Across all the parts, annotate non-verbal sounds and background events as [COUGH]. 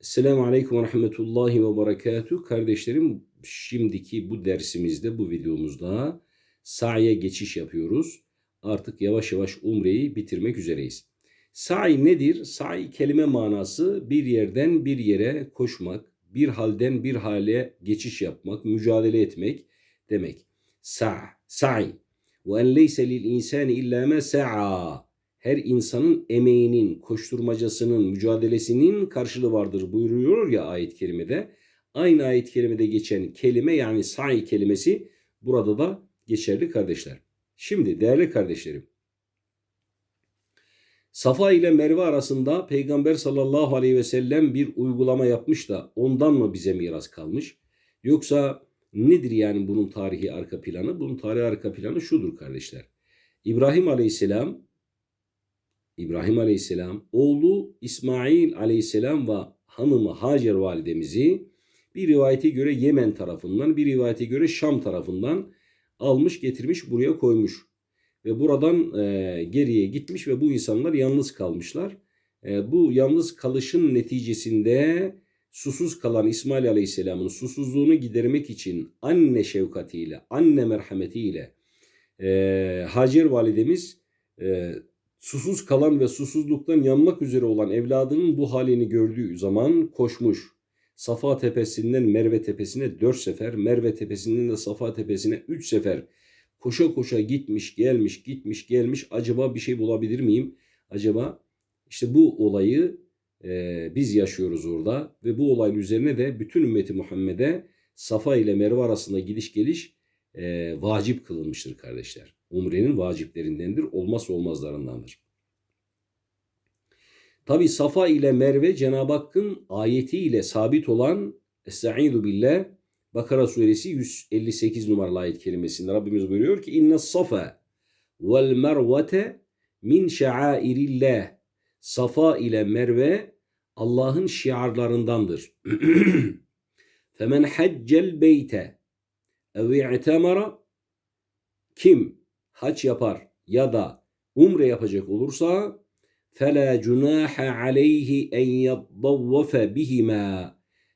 Selamun Aleyküm ve Rahmetullahi ve Berekatuhu. Kardeşlerim şimdiki bu dersimizde, bu videomuzda sa'ya geçiş yapıyoruz. Artık yavaş yavaş umreyi bitirmek üzereyiz. Sa'i nedir? Sa'i kelime manası bir yerden bir yere koşmak, bir halden bir hale geçiş yapmak, mücadele etmek demek. Sa' sa'i. Ve en leyse lil insani illa ma sa'a her insanın emeğinin, koşturmacasının, mücadelesinin karşılığı vardır buyuruyor ya ayet-i kerimede. Aynı ayet-i kerimede geçen kelime yani sa'i kelimesi burada da geçerli kardeşler. Şimdi değerli kardeşlerim. Safa ile Merve arasında Peygamber sallallahu aleyhi ve sellem bir uygulama yapmış da ondan mı bize miras kalmış? Yoksa nedir yani bunun tarihi arka planı? Bunun tarihi arka planı şudur kardeşler. İbrahim aleyhisselam İbrahim Aleyhisselam oğlu İsmail Aleyhisselam ve hanımı Hacer validemizi bir rivayete göre Yemen tarafından, bir rivayete göre Şam tarafından almış getirmiş buraya koymuş. Ve buradan e, geriye gitmiş ve bu insanlar yalnız kalmışlar. E, bu yalnız kalışın neticesinde susuz kalan İsmail Aleyhisselam'ın susuzluğunu gidermek için anne şefkatiyle, anne merhametiyle e, Hacer validemiz e, susuz kalan ve susuzluktan yanmak üzere olan evladının bu halini gördüğü zaman koşmuş. Safa tepesinden Merve tepesine dört sefer, Merve tepesinden de Safa tepesine üç sefer koşa koşa gitmiş, gelmiş, gitmiş, gelmiş. Acaba bir şey bulabilir miyim? Acaba işte bu olayı e, biz yaşıyoruz orada ve bu olayın üzerine de bütün ümmeti Muhammed'e Safa ile Merve arasında gidiş geliş e, vacip kılınmıştır kardeşler umrenin vaciplerindendir, olmazsa olmazlarındandır. Tabi Safa ile Merve Cenab-ı Hakk'ın ayetiyle sabit olan Estaizu billah Bakara suresi 158 numaralı ayet kerimesinde Rabbimiz buyuruyor ki inne safa vel mervete min şairillah Safa ile Merve Allah'ın şiarlarındandır. [CLEARS THROAT] Femen haccel beyte ev i'temara kim haç yapar ya da umre yapacak olursa فَلَا جُنَاحَ عَلَيْهِ اَنْ يَضَّوَّفَ بِهِمَا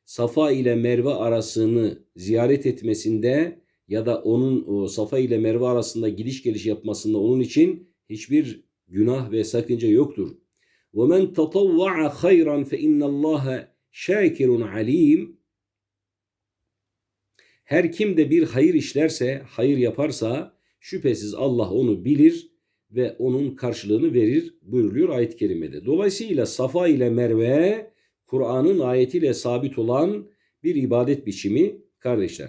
Safa ile Merve arasını ziyaret etmesinde ya da onun Safa ile Merve arasında gidiş geliş yapmasında onun için hiçbir günah ve sakınca yoktur. وَمَنْ تَطَوَّعَ خَيْرًا فَاِنَّ اللّٰهَ شَاكِرٌ عَلِيمٌ her kim de bir hayır işlerse, hayır yaparsa Şüphesiz Allah onu bilir ve onun karşılığını verir buyuruluyor ayet-i kerimede. Dolayısıyla Safa ile Merve Kur'an'ın ayetiyle sabit olan bir ibadet biçimi kardeşler.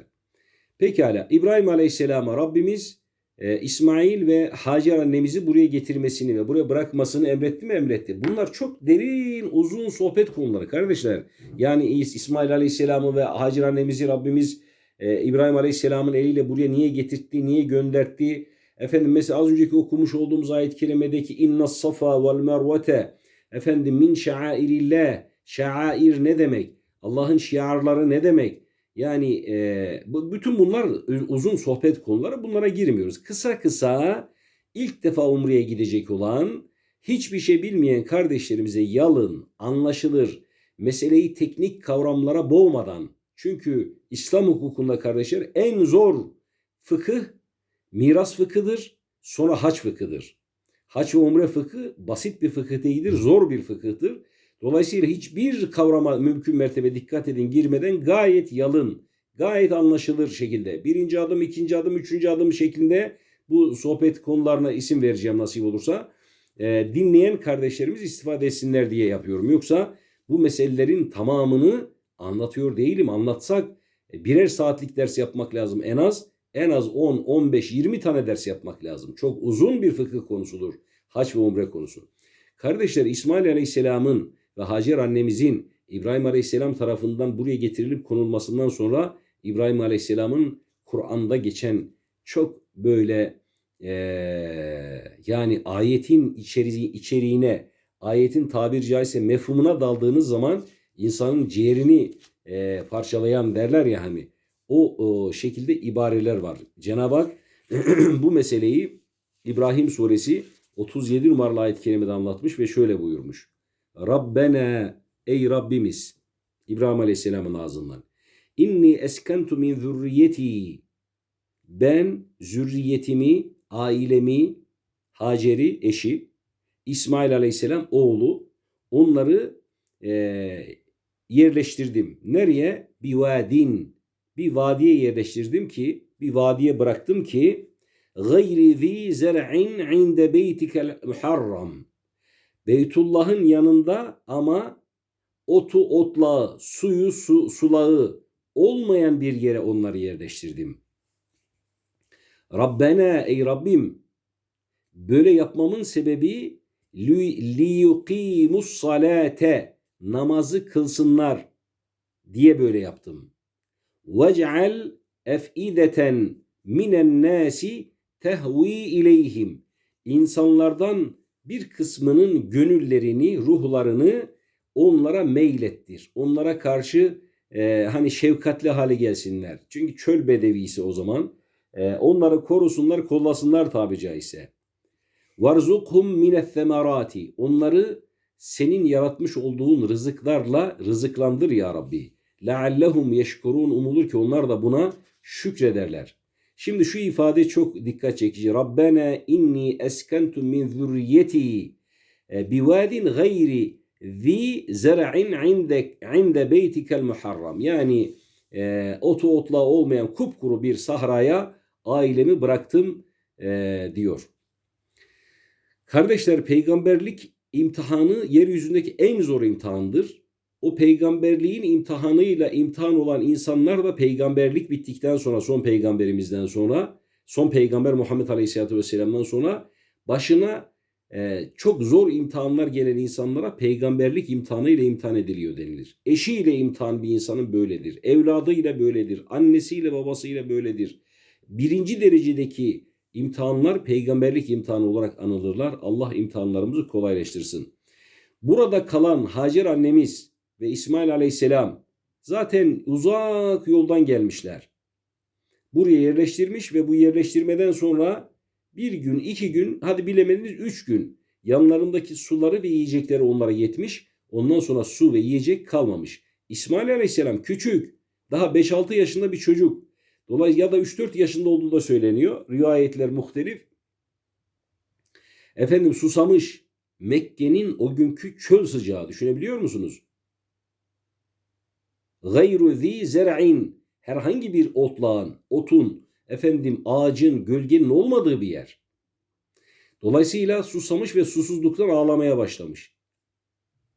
Pekala İbrahim Aleyhisselam'a Rabbimiz e, İsmail ve Hacer annemizi buraya getirmesini ve buraya bırakmasını emretti mi emretti. Bunlar çok derin uzun sohbet konuları kardeşler. Yani İsmail Aleyhisselam'ı ve Hacer annemizi Rabbimiz e, İbrahim Aleyhisselam'ın eliyle buraya niye getirtti, niye göndertti? Efendim mesela az önceki okumuş olduğumuz ayet-i kerimedeki inna safa vel mervete efendim min şairillah şair ne demek? Allah'ın şiarları ne demek? Yani e, bütün bunlar uzun sohbet konuları bunlara girmiyoruz. Kısa kısa ilk defa Umre'ye gidecek olan hiçbir şey bilmeyen kardeşlerimize yalın, anlaşılır, meseleyi teknik kavramlara boğmadan çünkü İslam hukukunda kardeşler en zor fıkıh miras fıkıdır, sonra haç fıkıdır. Haç ve umre fıkı basit bir fıkıh değildir, zor bir fıkıhtır. Dolayısıyla hiçbir kavrama mümkün mertebe dikkat edin girmeden gayet yalın, gayet anlaşılır şekilde birinci adım, ikinci adım, üçüncü adım şeklinde bu sohbet konularına isim vereceğim nasip olursa e, dinleyen kardeşlerimiz istifade etsinler diye yapıyorum. Yoksa bu meselelerin tamamını anlatıyor değilim. Anlatsak e, birer saatlik ders yapmak lazım en az. En az 10, 15, 20 tane ders yapmak lazım. Çok uzun bir fıkıh konusudur. Haç ve umre konusu. Kardeşler İsmail Aleyhisselam'ın ve Hacer annemizin İbrahim Aleyhisselam tarafından buraya getirilip konulmasından sonra İbrahim Aleyhisselam'ın Kur'an'da geçen çok böyle ee, yani ayetin içeri, içeriğine, ayetin tabiri caizse mefhumuna daldığınız zaman insanın ciğerini e, parçalayan derler ya hani o, o şekilde ibareler var. Cenab-ı Hak [CLEARS THROAT] bu meseleyi İbrahim suresi 37 numaralı ayet-i kerimede anlatmış ve şöyle buyurmuş. Rabbena ey Rabbimiz İbrahim Aleyhisselam'ın ağzından. İnni eskentu min zürriyeti. Ben zürriyetimi, ailemi, Hacer'i, eşi, İsmail Aleyhisselam oğlu onları eee, yerleştirdim. Nereye? Bir vadin. Bir vadiye yerleştirdim ki, bir vadiye bıraktım ki gayri zi zer'in inde beytikel muharram. Beytullah'ın yanında ama otu otlağı, suyu su, sulağı olmayan bir yere onları yerleştirdim. Rabbena ey Rabbim böyle yapmamın sebebi li liyuqimus salate namazı kılsınlar diye böyle yaptım. Vec'al ef'ideten minen nasi tehvi ileyhim. İnsanlardan bir kısmının gönüllerini, ruhlarını onlara meylettir. Onlara karşı e, hani şefkatli hale gelsinler. Çünkü çöl bedevisi o zaman. E, onları korusunlar, kollasınlar tabi caizse. Varzukhum mine's semerati. Onları senin yaratmış olduğun rızıklarla rızıklandır ya Rabbi. Leallehum yeşkurun umulur ki onlar da buna şükrederler. Şimdi şu ifade çok dikkat çekici. Rabbena inni eskentum min zürriyeti bivadin gayri zi zer'in inde, inde beytikel muharram. Yani e, otu otla olmayan kupkuru bir sahraya ailemi bıraktım e, diyor. Kardeşler peygamberlik imtihanı yeryüzündeki en zor imtihandır. O peygamberliğin imtihanıyla imtihan olan insanlar da peygamberlik bittikten sonra son peygamberimizden sonra son peygamber Muhammed Aleyhisselatü Vesselam'dan sonra başına e, çok zor imtihanlar gelen insanlara peygamberlik imtihanıyla imtihan ediliyor denilir. Eşiyle imtihan bir insanın böyledir. Evladıyla böyledir. Annesiyle babasıyla böyledir. Birinci derecedeki imtihanlar peygamberlik imtihanı olarak anılırlar. Allah imtihanlarımızı kolaylaştırsın. Burada kalan Hacer annemiz ve İsmail aleyhisselam zaten uzak yoldan gelmişler. Buraya yerleştirmiş ve bu yerleştirmeden sonra bir gün, iki gün, hadi bilemediniz üç gün yanlarındaki suları ve yiyecekleri onlara yetmiş. Ondan sonra su ve yiyecek kalmamış. İsmail aleyhisselam küçük, daha 5-6 yaşında bir çocuk. Dolayısıyla ya da 3-4 yaşında olduğu da söyleniyor. Rivayetler muhtelif. Efendim susamış. Mekke'nin o günkü çöl sıcağı düşünebiliyor musunuz? Gayru zi zer'in herhangi bir otlağın, otun, efendim ağacın, gölgenin olmadığı bir yer. Dolayısıyla susamış ve susuzluktan ağlamaya başlamış.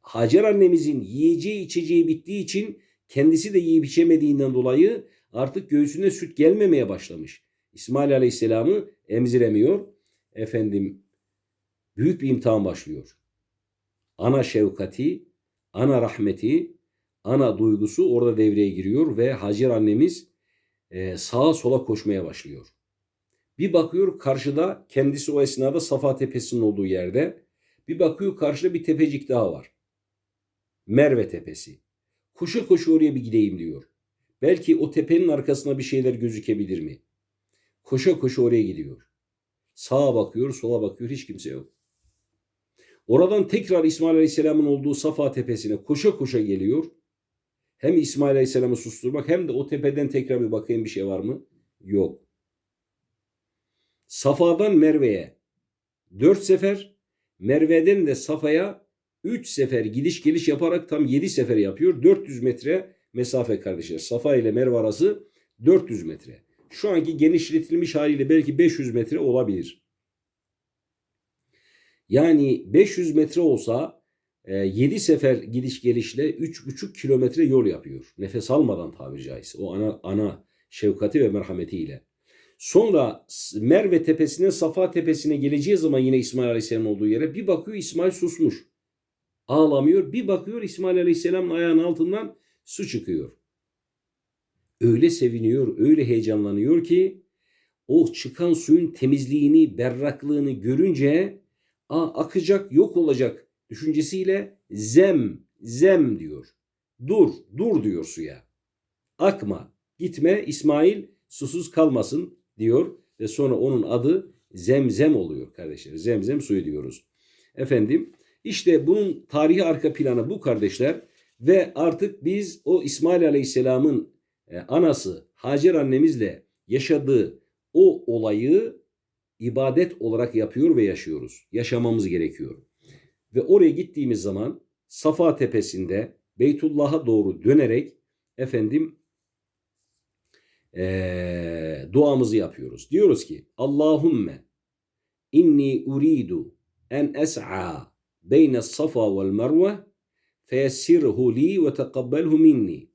Hacer annemizin yiyeceği içeceği bittiği için kendisi de yiyip içemediğinden dolayı artık göğsüne süt gelmemeye başlamış. İsmail Aleyhisselam'ı emziremiyor. Efendim büyük bir imtihan başlıyor. Ana şefkati, ana rahmeti, ana duygusu orada devreye giriyor ve Hacer annemiz e, sağa sola koşmaya başlıyor. Bir bakıyor karşıda kendisi o esnada Safa Tepesi'nin olduğu yerde. Bir bakıyor karşıda bir tepecik daha var. Merve Tepesi. Koşu koşu oraya bir gideyim diyor. Belki o tepenin arkasına bir şeyler gözükebilir mi? Koşa koşa oraya gidiyor. Sağa bakıyor, sola bakıyor, hiç kimse yok. Oradan tekrar İsmail Aleyhisselam'ın olduğu Safa Tepesi'ne koşa koşa geliyor. Hem İsmail Aleyhisselam'ı susturmak hem de o tepeden tekrar bir bakayım bir şey var mı? Yok. Safa'dan Merve'ye dört sefer, Merve'den de Safa'ya üç sefer gidiş geliş yaparak tam yedi sefer yapıyor. 400 metre mesafe kardeşler. Safa ile Merve arası 400 metre. Şu anki genişletilmiş haliyle belki 500 metre olabilir. Yani 500 metre olsa 7 sefer gidiş gelişle 3,5 kilometre yol yapıyor. Nefes almadan tabiri caizse. O ana, ana şefkati ve merhametiyle. Sonra Merve tepesine, Safa tepesine geleceği zaman yine İsmail Aleyhisselam olduğu yere bir bakıyor İsmail susmuş. Ağlamıyor. Bir bakıyor İsmail Aleyhisselam'ın ayağının altından su çıkıyor. Öyle seviniyor, öyle heyecanlanıyor ki o çıkan suyun temizliğini, berraklığını görünce Aa, akacak, yok olacak düşüncesiyle zem, zem diyor. Dur, dur diyor suya. Akma, gitme İsmail susuz kalmasın diyor ve sonra onun adı zemzem oluyor kardeşler. Zemzem suyu diyoruz. Efendim işte bunun tarihi arka planı bu kardeşler Ve artık biz o İsmail Aleyhisselam'ın e, anası Hacer annemizle yaşadığı o olayı ibadet olarak yapıyor ve yaşıyoruz. Yaşamamız gerekiyor. Ve oraya gittiğimiz zaman Safa tepesinde Beytullah'a doğru dönerek efendim eee, duamızı yapıyoruz. Diyoruz ki Allahümme inni uridu en es'a beyne safa vel merve feyessirhu li ve tekabbelhu minni.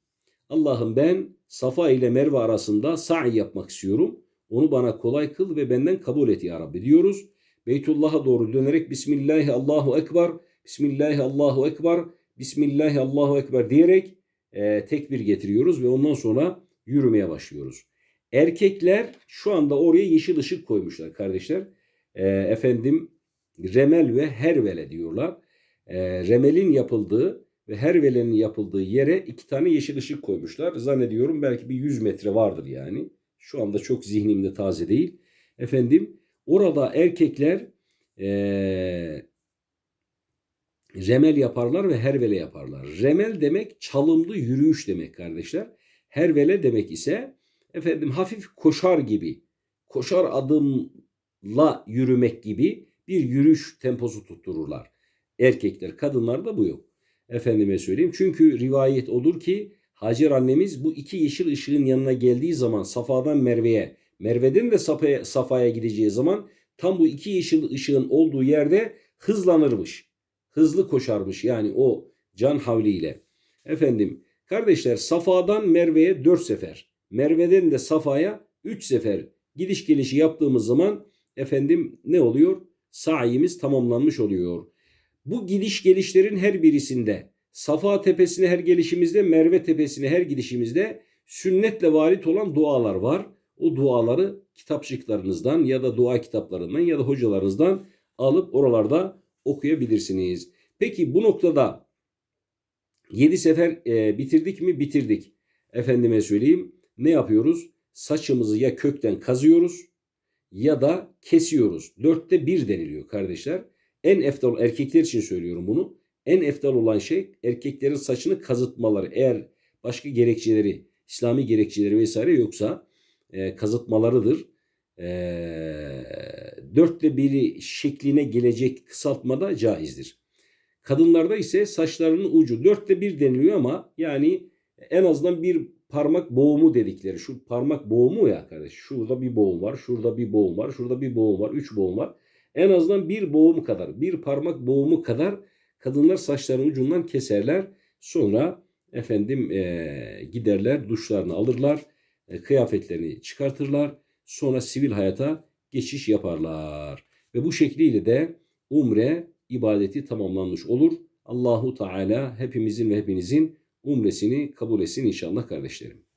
Allah'ım ben Safa ile Merve arasında sa'i yapmak istiyorum. Onu bana kolay kıl ve benden kabul et ya Rabbi diyoruz. Beytullah'a doğru dönerek Bismillahi Allahu Ekber, Bismillahi Allahu Ekber, Bismillahi Allahu Ekber diyerek e, tekbir getiriyoruz ve ondan sonra yürümeye başlıyoruz. Erkekler şu anda oraya yeşil ışık koymuşlar kardeşler. E, efendim remel ve hervele diyorlar. E, remelin yapıldığı ve hervelenin yapıldığı yere iki tane yeşil ışık koymuşlar. Zannediyorum belki bir 100 metre vardır yani. Şu anda çok zihnimde taze değil. Efendim orada erkekler eee, remel yaparlar ve hervele yaparlar. Remel demek çalımlı yürüyüş demek kardeşler. Hervele demek ise efendim hafif koşar gibi, koşar adımla yürümek gibi bir yürüyüş temposu tuttururlar. Erkekler, kadınlarda bu yok. Efendime söyleyeyim. Çünkü rivayet odur ki Hacer annemiz bu iki yeşil ışığın yanına geldiği zaman Safa'dan Merve'ye, Merve'den de Safa'ya, Safa'ya gideceği zaman tam bu iki yeşil ışığın olduğu yerde hızlanırmış. Hızlı koşarmış yani o can havliyle. Efendim kardeşler Safa'dan Merve'ye dört sefer, Merve'den de Safa'ya üç sefer gidiş gelişi yaptığımız zaman efendim ne oluyor? Sa'yimiz tamamlanmış oluyor. Bu gidiş gelişlerin her birisinde Safa tepesine her gelişimizde, Merve tepesine her gidişimizde sünnetle varit olan dualar var. O duaları kitapçıklarınızdan ya da dua kitaplarından ya da hocalarınızdan alıp oralarda okuyabilirsiniz. Peki bu noktada 7 sefer e, bitirdik mi? Bitirdik. Efendime söyleyeyim ne yapıyoruz? Saçımızı ya kökten kazıyoruz ya da kesiyoruz. Dörtte bir deniliyor kardeşler. En eftal erkekler için söylüyorum bunu. En eftal olan şey erkeklerin saçını kazıtmaları. Eğer başka gerekçeleri, İslami gerekçeleri vesaire yoksa e, kazıtmalarıdır. E, dörtte biri şekline gelecek kısaltma da caizdir. Kadınlarda ise saçlarının ucu dörtte bir deniliyor ama yani en azından bir parmak boğumu dedikleri şu parmak boğumu ya kardeş. Şurada bir boğum var, şurada bir boğum var, şurada bir boğum var, üç boğum var. En azından bir boğum kadar, bir parmak boğumu kadar kadınlar saçlarının ucundan keserler. Sonra efendim e, giderler, duşlarını alırlar, e, kıyafetlerini çıkartırlar. Sonra sivil hayata geçiş yaparlar. Ve bu şekliyle de umre ibadeti tamamlanmış olur. Allahu Teala hepimizin ve hepinizin umresini kabul etsin inşallah kardeşlerim.